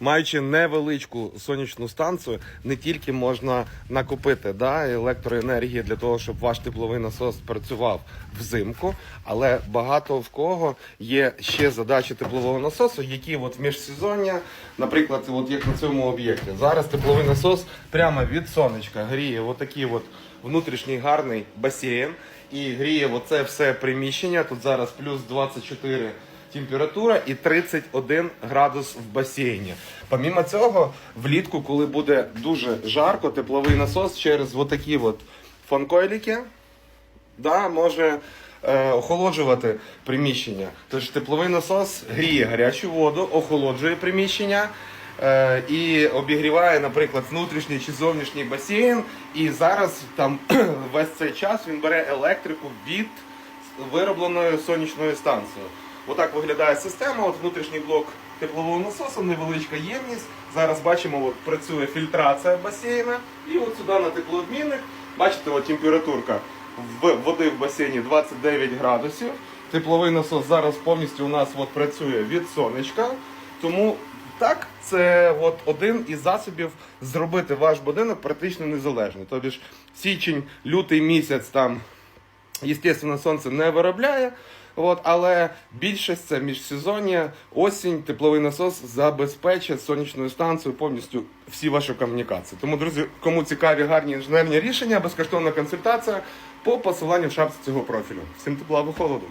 маючи невеличку сонячну станцію, не тільки можна накопити да, електроенергії для того, щоб ваш тепловий насос працював взимку, але багато в кого є ще задачі теплового насосу, які от в міжсезоння, наприклад, от як на цьому об'єкті. Зараз тепловий насос прямо від сонечка гріє отакий от внутрішній гарний басейн і гріє оце все приміщення. Тут зараз плюс 24 температура і 31 градус в басейні. Помімо цього, влітку, коли буде дуже жарко, тепловий насос через отакі от фанкойліки да, може е, охолоджувати приміщення. Тож тепловий насос гріє гарячу воду, охолоджує приміщення. е, І обігріває, наприклад, внутрішній чи зовнішній басейн. І зараз там весь цей час він бере електрику від виробленої сонячної станції. Отак виглядає система. От внутрішній блок теплового насосу, невеличка ємність. Зараз бачимо, от працює фільтрація басейна. І от сюди на теплообмінник. Бачите, от температурка води в басейні 29 градусів. Тепловий насос зараз повністю у нас от працює від сонечка. Тому так, це от один із засобів зробити ваш будинок практично незалежний. Тобто січень, лютий місяць там Естественно, сонце не виробляє, от, але більшість це міжсезоння, осінь, тепловий насос забезпечить сонячною станцією повністю всі ваші комунікації. Тому, друзі, кому цікаві гарні інженерні рішення, безкоштовна консультація по посиланню в шапці цього профілю. Всім тепла або холоду.